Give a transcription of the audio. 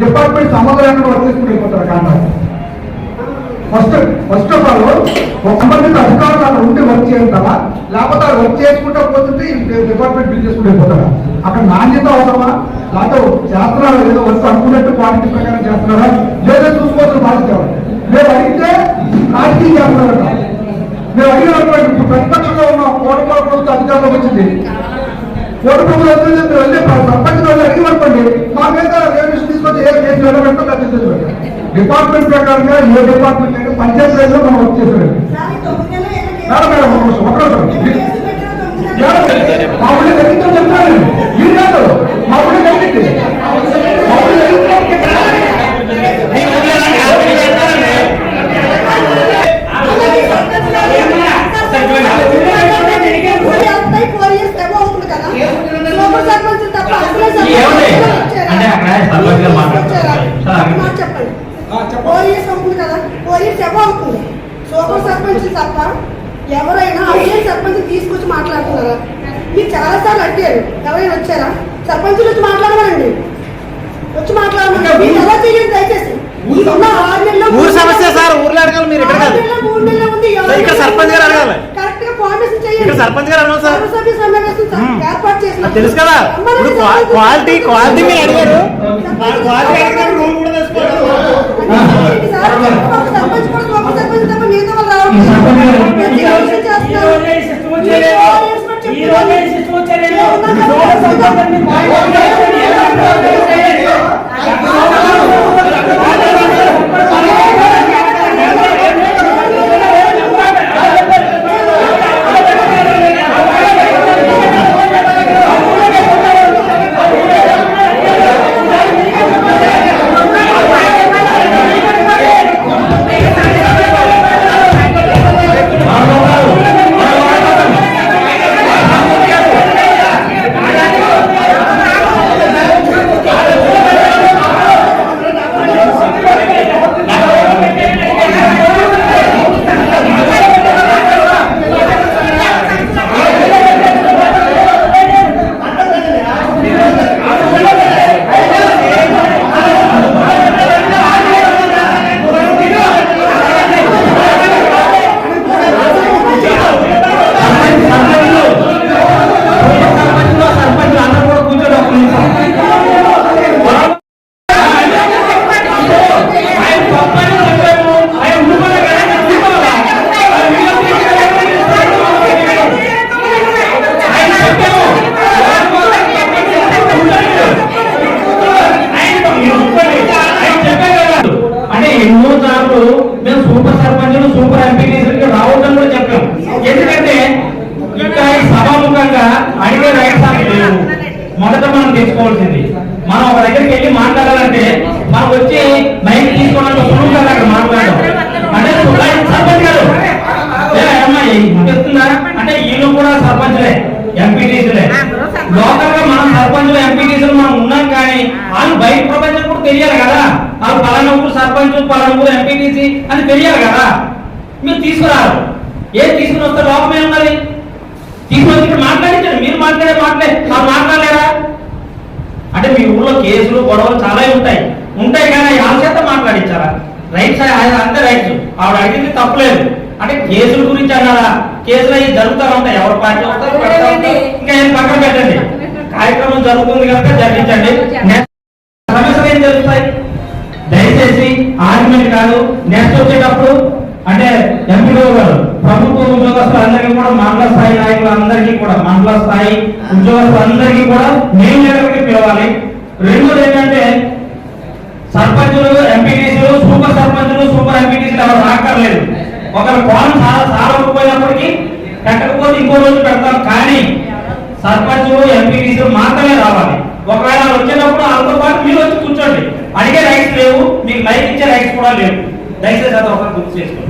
Department సమాధానం లేకుండా work చేసుకుని వెళ్ళిపోతారు contract first first of all ఒక సంబంధిత అధికారులు అక్కడ ఉంటే వర్క్ చేస్తారా? లేకపోతే వర్క్ చేసుకుంటా పోతుంటే డిపార్ట్మెంట్ బిల్ చేసుకుంటూ వెళ్ళిపోతారా అక్కడ నాణ్యత అవసరమా? లేకపోతే చేస్తున్నారా ఏదో వర్క్ అనుకున్నట్టు క్వాలిటీ ప్రకారం చేస్తున్నారా? లేదా చూసుకోవాల్సిన బాధ్యత మేము అడిగితే రాజకీయం చేస్తున్నారట. మేము అడిగినటువంటి ప్రతిపక్షంలో ఉన్న కోటపాల ప్రభుత్వం అధికారంలోకి వచ్చింది. కోటి ప్రభుత్వం వచ్చింది మీరు వెళ్ళి సర్పంచ్ అడిగి అనుకోండి మా మీద రేషన్ ఏ కేసు నిలబెట్టో ఖచ్చితంగా డిపార్ట్మెంట్ ప్రకారంగా ఏ డిపార్ట్మెంట్ అయితే పంచాయతీ రేట్లో మనం వర్క్ చేసేది మేడం మేడం ఒక నిమిషం, ఒక నిమిషం. మేడం, మా ఊళ్ళో తగ్గించని చెప్తాను మీరు కాదు మా ఊళ్ళో తగ్గించి మా ఊళ్ళో ఏమండి? అంటే అక్కడ సర్పంచ్ గారు మాట్లాడుతున్నారు. సార్, ఆగండి. చెప్పండి ఆ, చెప్పండి. పోలీస్ అవుతుంది కదా పోలీస్ ఎవరు అవుతుంది సూపర్ సర్పంచ్ తప్ప ఎవరైనా అదే సర్పంచ్ తీసుకొచ్చి మాట్లాడుతున్నారా? మీరు చాలా సార్లు అడిగారు. ఎవరైనా వచ్చారా? సర్పంచులు వచ్చి మాట్లాడమనండి. వచ్చి మాట్లాడమని మీరు ఎలా చేయండి దయచేసి. ఊరు సమస్య సార్ ఊర్లో అడగాలి మీరు ఇక్కడ కాదు. ఇక్కడ సర్పంచ్ గారు అడగాలి. కరెక్ట్గా ఫార్మేషన్ చేయండి. ఇక్కడ సర్పంచ్ గారు అడగాలి సార్. సర్వసభ్య సమావేశం సార్ మ్మ్. ఏర్పాటు చేసిన తెలుసు కదా. ఇప్పుడు క్వాలిటీ క్వాలిటీ మీరు అడిగారు. క్వాలిటీ అడిగినప్పుడు రూల్ కూడా తెలుసుకోవాలి ఈ తీసుకోవాల్సింది మనం ఒక దగ్గరికి వెళ్ళి మాట్లాడాలంటే మనం వచ్చి మైక్ తీసుకోవడానికి సులువు కాదు అక్కడ మాట్లాడడం. అంటే సర్పంచ్ గారు. అమ్మాయి చెప్తుందా అంటే వీళ్ళు కూడా సర్పంచ్లే ఎంపీటీసీలే. లోకల్గా మనం సర్పంచ్లు ఎంపీటీసీలు మనం ఉన్నాం కానీ వాళ్ళు బయట ప్రపంచం కూడా తెలియాలి కదా. వాళ్ళు పలానా ఊరు సర్పంచ్ పలానా ఊరు ఎంపీటీసీ అని తెలియాలి కదా. మీరు తీసుకురారు. ఏం తీసుకుని వస్తే లోపం ఉన్నది తీసుకొని ఇక్కడ మాట్లాడించారు మీరు మాట్లాడే మాటలే వాళ్ళు మాట్లాడలేరా అంటే మీ ఊళ్ళో కేసులు చాలా ఉంటాయి. ఉంటాయి కానీ వాళ్ళ చేత మాట్లాడించారా రైట్స్ ఆయన అంతే రైట్స్ ఆవిడ అడిగింది తప్పలేదు. అంటే కేసుల గురించి అన్నారా కేసులు అవి జరుగుతూ ఉంటాయి. ఎవరు పార్టీ. ఇంకా ఏం పక్కన పెట్టండి. కార్యక్రమం జరుగుతుంది కనుక జరిగించండి. సమస్యలు ఏం జరుగుతాయి? దయచేసి ఆర్గ్యుమెంట్ కాదు. నెక్స్ట్ వచ్చేటప్పుడు అంటే ఎంపీడో గారు ప్రభుత్వ ఉద్యోగస్తులందరికీ కూడా మండల స్థాయి నాయకులందరికీ కూడా మండల స్థాయి ఉద్యోగస్తులందరికీ కూడా మెయిన్ లీడర్కి పిలవాలి. రెండోది ఏంటంటే సర్పంచులు ఎంపీటీసీలు సూపర్ సర్పంచులు సూపర్ ఎంపీటీసీలు ఎవరు రాక్కర్లేదు. ఒకరి కోణం చాలా సారకపోయినప్పటికీ కట్టకపోతే ఇంకో రోజు పెడతాం. కానీ సర్పంచులు ఎంపీటీసీలు మాత్రమే రావాలి. ఒకవేళ వచ్చేటప్పుడు వాళ్ళతో పాటు మీరు వచ్చి కూర్చోండి. అడిగే రైట్స్ లేవు. మీకు లైక్ ఇచ్చే రైట్స్ కూడా లేవు. దయచేసి అది ఒకరు గుర్తు చేసుకోండి.